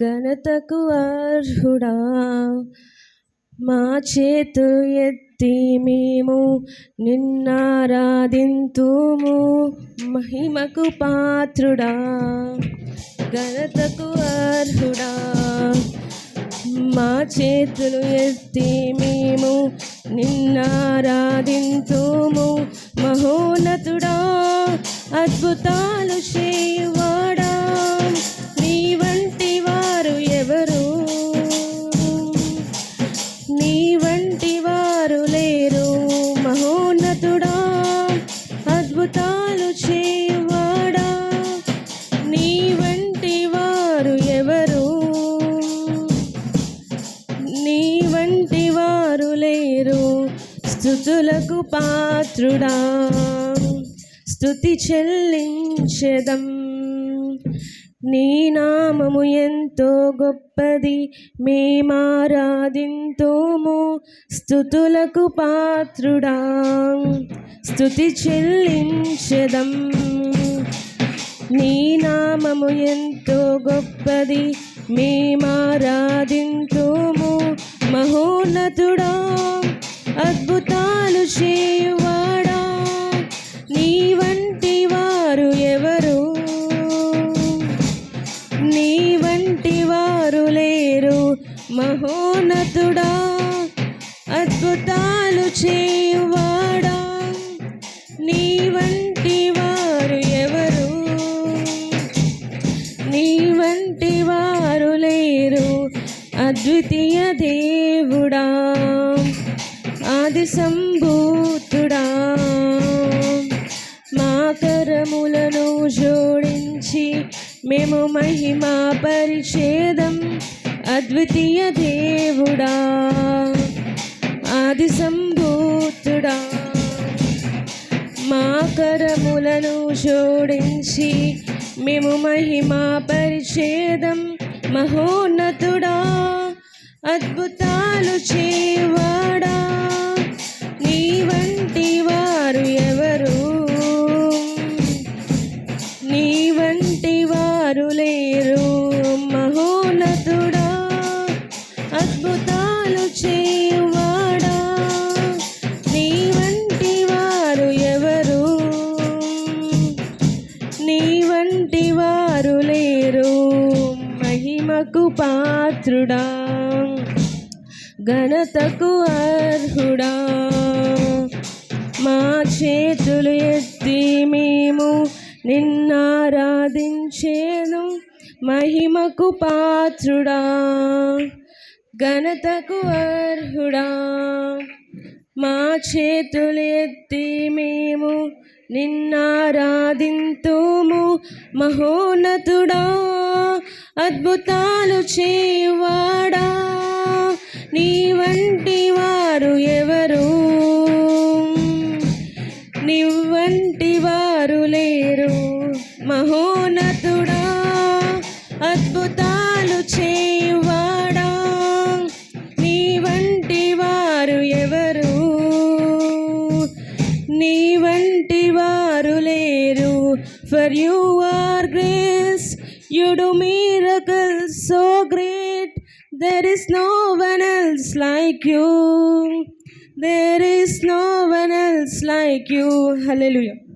ఘనతకు అర్హుడా? మా చేతులు ఎత్తి మేము నిన్నారాధింతుము. మహిమకు పాత్రుడా? ఘనతకు అర్హుడా? మా చేతులు ఎత్తి మేము నిన్నారాధింతుము. మహోన్నతుడా అద్భుతాలు చేయువా అద్భుతాలు చేయవాడా? నీ వంటి వారు ఎవరు? నీ వంటి వారు లేరు స్థుతులకు పాత్రుడా. స్థుతి చెల్లించెదం. నీ నామము ఎంతో గొప్పది మేమారాధింతుము స్థుతులకు పాత్రుడా స్థుతి చెల్లించదం. నీ నామము ఎంతో గొప్పది మేమారాధింతుము మహోన్నతుడా మహోన్నతుడా అద్భుతాలు చేయువాడా నీ వంటి వారు ఎవరు? నీ వంటి వారు లేరు అద్వితీయ దేవుడా ఆది సంభూతుడా మా కరములను జోడించి మేము మహిమా పరిచేదం అద్వితీయ దేవుడా ఆది సంభూతుడా. మా కరములను జోడించి మేము మహిమా పరిచేదం మహోన్నతుడా. అద్భుతాలు చేవాడా నీ వంటి వారు ఎవరు? నీ వంటి వారు లేరు. నీ వంటి వారు లేరు. మహిమకు పాత్రుడా. ఘనతకు అర్హుడా. మా చేతులు ఎత్తి మేము నిన్నారాధించేను. మహిమకు పాత్రుడా. ఘనతకు అర్హుడా. మా చేతులు ఎత్తి మేము నిన్నారాధింతు మహోన్నతుడా అద్భుతాలు చేయువాడా నీ వంటి వారు ఎవరు? నీ వంటి వారు లేరు. మహోన్నతుడా అద్భుతాలు చే for you are grace. You do miracles so great. There is no one else like you. There is no one else like you. Hallelujah.